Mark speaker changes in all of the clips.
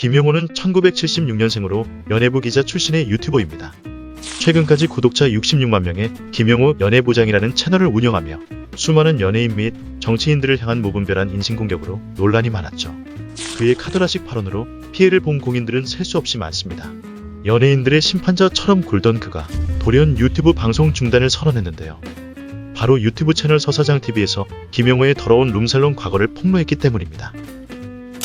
Speaker 1: 김용호는 1976년생으로 연예부 기자 출신의 유튜버입니다. 최근까지 구독자 66만 명의 김용호 연예부장이라는 채널을 운영하며 수많은 연예인 및 정치인들을 향한 무분별한 인신공격으로 논란이 많았죠. 그의 카드라식 발언으로 피해를 본 공인들은 셀 수 없이 많습니다. 연예인들의 심판자처럼 굴던 그가 돌연 유튜브 방송 중단을 선언했는데요. 바로 유튜브 채널 서사장 TV에서 김용호의 더러운 룸살롱 과거를 폭로했기 때문입니다.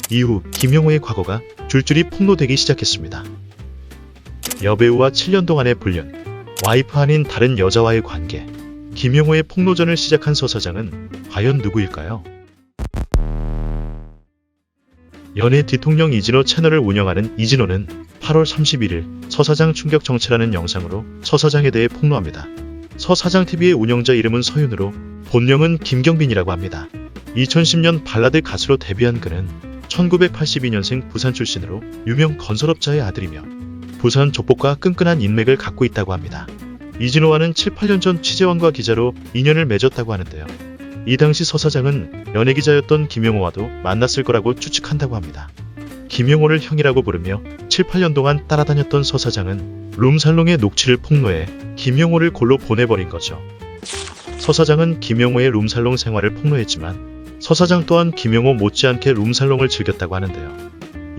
Speaker 1: 이후 김용호의 과거가 줄줄이 폭로되기 시작했습니다. 여배우와 7년 동안의 불륜, 와이프 아닌 다른 여자와의 관계, 김용호의 폭로전을 시작한 서사장은 과연 누구일까요? 연예 뒤통령 이진호 채널을 운영하는 이진호는 8월 31일 서사장 충격 정체라는 영상으로 서사장에 대해 폭로합니다. 서사장 TV의 운영자 이름은 서윤으로 본명은 김경빈이라고 합니다. 2010년 발라드 가수로 데뷔한 그는 1982년생 부산 출신으로 유명 건설업자의 아들이며 부산 족복과 끈끈한 인맥을 갖고 있다고 합니다. 이진호와는 7, 8년 전 취재원과 기자로 인연을 맺었다고 하는데요. 이 당시 서 사장은 연예기자였던 김용호와도 만났을 거라고 추측한다고 합니다. 김용호를 형이라고 부르며 7, 8년 동안 따라다녔던 서 사장은 룸살롱의 녹취를 폭로해 김용호를 골로 보내버린 거죠. 서 사장은 김용호의 룸살롱 생활을 폭로했지만 서사장 또한 김용호 못지않게 룸살롱을 즐겼다고 하는데요.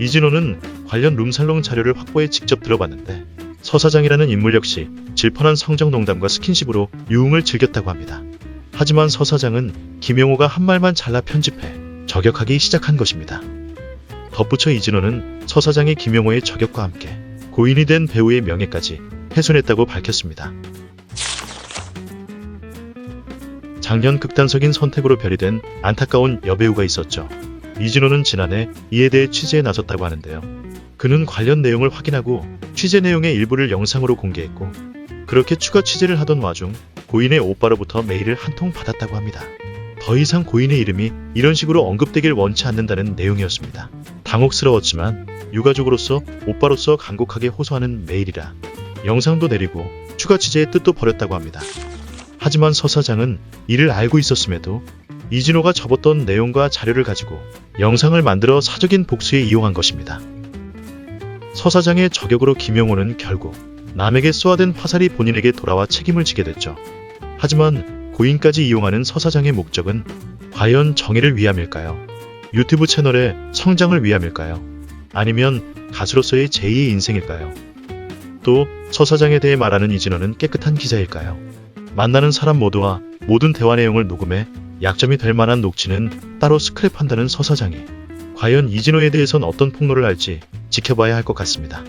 Speaker 1: 이진호는 관련 룸살롱 자료를 확보해 직접 들어봤는데 서사장이라는 인물 역시 질펀한 성적 농담과 스킨십으로 유흥을 즐겼다고 합니다. 하지만 서사장은 김용호가 한 말만 잘라 편집해 저격하기 시작한 것입니다. 덧붙여 이진호는 서사장이 김용호의 저격과 함께 고인이 된 배우의 명예까지 훼손했다고 밝혔습니다. 작년 극단적인 선택으로 별이 된 안타까운 여배우가 있었죠. 이진호는 지난해 이에 대해 취재에 나섰다고 하는데요. 그는 관련 내용을 확인하고 취재 내용의 일부를 영상으로 공개했고 그렇게 추가 취재를 하던 와중 고인의 오빠로부터 메일을 한 통 받았다고 합니다. 더 이상 고인의 이름이 이런 식으로 언급되길 원치 않는다는 내용이었습니다. 당혹스러웠지만 유가족으로서 오빠로서 간곡하게 호소하는 메일이라 영상도 내리고 추가 취재의 뜻도 버렸다고 합니다. 하지만 서 사장은 이를 알고 있었음에도 이진호가 접었던 내용과 자료를 가지고 영상을 만들어 사적인 복수에 이용한 것입니다. 서 사장의 저격으로 김용호는 결국 남에게 쏘아댄 화살이 본인에게 돌아와 책임을 지게 됐죠. 하지만 고인까지 이용하는 서 사장의 목적은 과연 정의를 위함일까요? 유튜브 채널의 성장을 위함일까요? 아니면 가수로서의 제2의 인생일까요? 또 서 사장에 대해 말하는 이진호는 깨끗한 기자일까요? 만나는 사람 모두와 모든 대화 내용을 녹음해 약점이 될 만한 녹취는 따로 스크랩한다는 서 사장이 과연 이진호에 대해선 어떤 폭로를 할지 지켜봐야 할 것 같습니다.